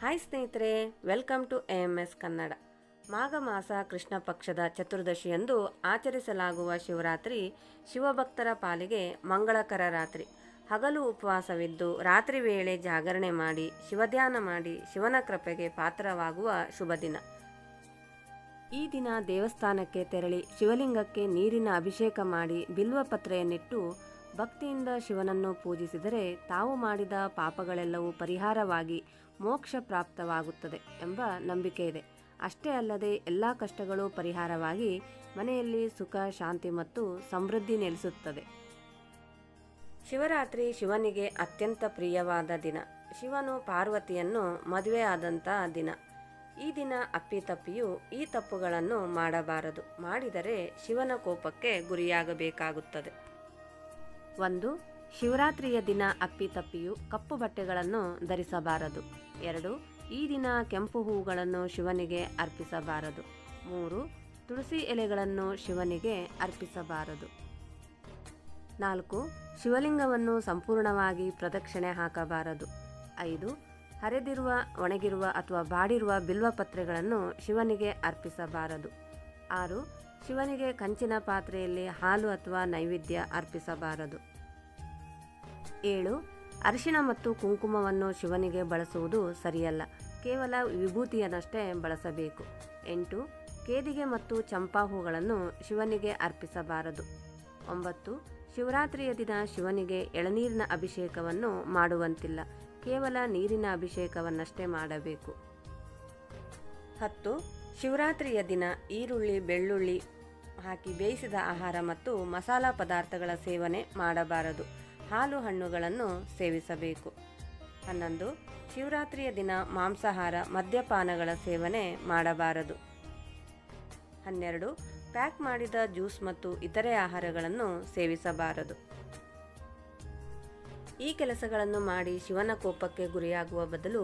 Hi ಸ್ನೇಹಿತರೆ welcome to A M S Kannada ಮಾಘ ಮಾಸ ಕೃಷ್ಣ ಪಕ್ಷದ ಚತುರ್ದಶಿಯಂದು ಆಚರಿಸಲಾಗುವ ಶಿವರಾತ್ರಿ ಶಿವಭಕ್ತರ ಪಾಲಿಗೆ ಮಂಗಳಕರ ರಾತ್ರಿ. ಹಗಲು ಉಪವಾಸವಿದ್ದು ರಾತ್ರಿ ವೇಳೆ ಜಾಗರಣೆ ಮಾಡಿ, ಶಿವಧ್ಯಾನ ಮಾಡಿ, ಶಿವನ ಕೃಪೆಗೆ ಪಾತ್ರವಾಗುವ ಶುಭ ದಿನ. ಈ ದಿನ ದೇವಸ್ಥಾನಕ್ಕೆ ತೆರಳಿ ಶಿವಲಿಂಗಕ್ಕೆ ನೀರಿನ ಅಭಿಷೇಕ ಮಾಡಿ ಬಿಲ್ವಪತ್ರೆಯನ್ನಿಟ್ಟು ಭಕ್ತಿಯಿಂದ ಶಿವನನ್ನು ಪೂಜಿಸಿದರೆ ತಾವು ಮಾಡಿದ ಪಾಪಗಳೆಲ್ಲವೂ ಪರಿಹಾರವಾಗಿ ಮೋಕ್ಷ ಪ್ರಾಪ್ತವಾಗುತ್ತದೆ ಎಂಬ ನಂಬಿಕೆ ಇದೆ. ಅಷ್ಟೇ ಅಲ್ಲದೆ ಎಲ್ಲ ಕಷ್ಟಗಳು ಪರಿಹಾರವಾಗಿ ಮನೆಯಲ್ಲಿ ಸುಖ, ಶಾಂತಿ ಮತ್ತು ಸಮೃದ್ಧಿ ನೆಲೆಸುತ್ತದೆ. ಶಿವರಾತ್ರಿ ಶಿವನಿಗೆ ಅತ್ಯಂತ ಪ್ರಿಯವಾದ ದಿನ. ಶಿವನು ಪಾರ್ವತಿಯನ್ನು ಮದುವೆ ಆದಂಥ ದಿನ. ಈ ದಿನ ಅಪ್ಪಿತಪ್ಪಿಯು ಈ ತಪ್ಪುಗಳನ್ನು ಮಾಡಬಾರದು. ಮಾಡಿದರೆ ಶಿವನ ಕೋಪಕ್ಕೆ ಗುರಿಯಾಗಬೇಕಾಗುತ್ತದೆ. ಒಂದು, ಶಿವರಾತ್ರಿಯ ದಿನ ಅಪ್ಪಿತಪ್ಪಿಯು ಕಪ್ಪು ಬಟ್ಟೆಗಳನ್ನು ಧರಿಸಬಾರದು. ಎರಡು, ಈ ದಿನ ಕೆಂಪು ಹೂಗಳನ್ನು ಶಿವನಿಗೆ ಅರ್ಪಿಸಬಾರದು. ಮೂರು, ತುಳಸಿ ಎಲೆಗಳನ್ನು ಶಿವನಿಗೆ ಅರ್ಪಿಸಬಾರದು. ನಾಲ್ಕು, ಶಿವಲಿಂಗವನ್ನು ಸಂಪೂರ್ಣವಾಗಿ ಪ್ರದಕ್ಷಿಣೆ ಹಾಕಬಾರದು. ಐದು, ಹರಿದಿರುವ, ಒಣಗಿರುವ ಅಥವಾ ಬಾಡಿರುವ ಬಿಲ್ವಪತ್ರೆಗಳನ್ನು ಶಿವನಿಗೆ ಅರ್ಪಿಸಬಾರದು. ಆರು ಶಿವನಿಗೆ ಕಂಚಿನ ಪಾತ್ರೆಯಲ್ಲಿ ಹಾಲು ಅಥವಾ ನೈವೇದ್ಯ ಅರ್ಪಿಸಬಾರದು. ಏಳು, ಅರಿಶಿಣ ಮತ್ತು ಕುಂಕುಮವನ್ನು ಶಿವನಿಗೆ ಬಳಸುವುದು ಸರಿಯಲ್ಲ. ಕೇವಲ ವಿಭೂತಿಯನ್ನಷ್ಟೇ ಬಳಸಬೇಕು. ಎಂಟು, ಕೇದಿಗೆ ಮತ್ತು ಚಂಪಾ ಹೂಗಳನ್ನು ಶಿವನಿಗೆ ಅರ್ಪಿಸಬಾರದು. ಒಂಬತ್ತು, ಶಿವರಾತ್ರಿಯ ದಿನ ಶಿವನಿಗೆ ಎಳನೀರಿನ ಅಭಿಷೇಕವನ್ನು ಮಾಡುವಂತಿಲ್ಲ. ಕೇವಲ ನೀರಿನ ಅಭಿಷೇಕವನ್ನಷ್ಟೇ ಮಾಡಬೇಕು. ಹತ್ತು, ಶಿವರಾತ್ರಿಯ ದಿನ ಈರುಳ್ಳಿ, ಬೆಳ್ಳುಳ್ಳಿ ಹಾಕಿ ಬೇಯಿಸಿದ ಆಹಾರ ಮತ್ತು ಮಸಾಲ ಪದಾರ್ಥಗಳ ಸೇವನೆ ಮಾಡಬಾರದು. ಹಾಲು ಹಣ್ಣುಗಳನ್ನು ಸೇವಿಸಬೇಕು. ಹನ್ನೊಂದು, ಶಿವರಾತ್ರಿಯ ದಿನ ಮಾಂಸಾಹಾರ, ಮದ್ಯಪಾನಗಳ ಸೇವನೆ ಮಾಡಬಾರದು. ಹನ್ನೆರಡು, ಪ್ಯಾಕ್ ಮಾಡಿದ ಜ್ಯೂಸ್ ಮತ್ತು ಇತರೆ ಆಹಾರಗಳನ್ನು ಸೇವಿಸಬಾರದು. ಈ ಕೆಲಸಗಳನ್ನು ಮಾಡಿ ಶಿವನ ಕೋಪಕ್ಕೆ ಗುರಿಯಾಗುವ ಬದಲು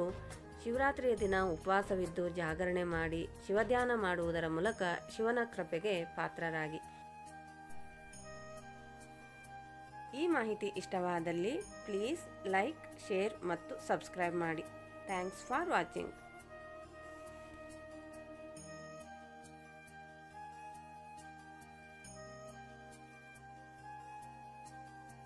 ಶಿವರಾತ್ರಿಯ ದಿನ ಉಪವಾಸವಿದ್ದು ಜಾಗರಣೆ ಮಾಡಿ ಶಿವಧ್ಯಾನ ಮಾಡುವುದರ ಮೂಲಕ ಶಿವನ ಕೃಪೆಗೆ ಪಾತ್ರರಾಗಿ. ಈ ಮಾಹಿತಿ ಇಷ್ಟವಾದಲ್ಲಿ ಪ್ಲೀಸ್ ಲೈಕ್, ಶೇರ್ ಮತ್ತು ಸಬ್ಸ್ಕ್ರೈಬ್ ಮಾಡಿ. Thanks for watching.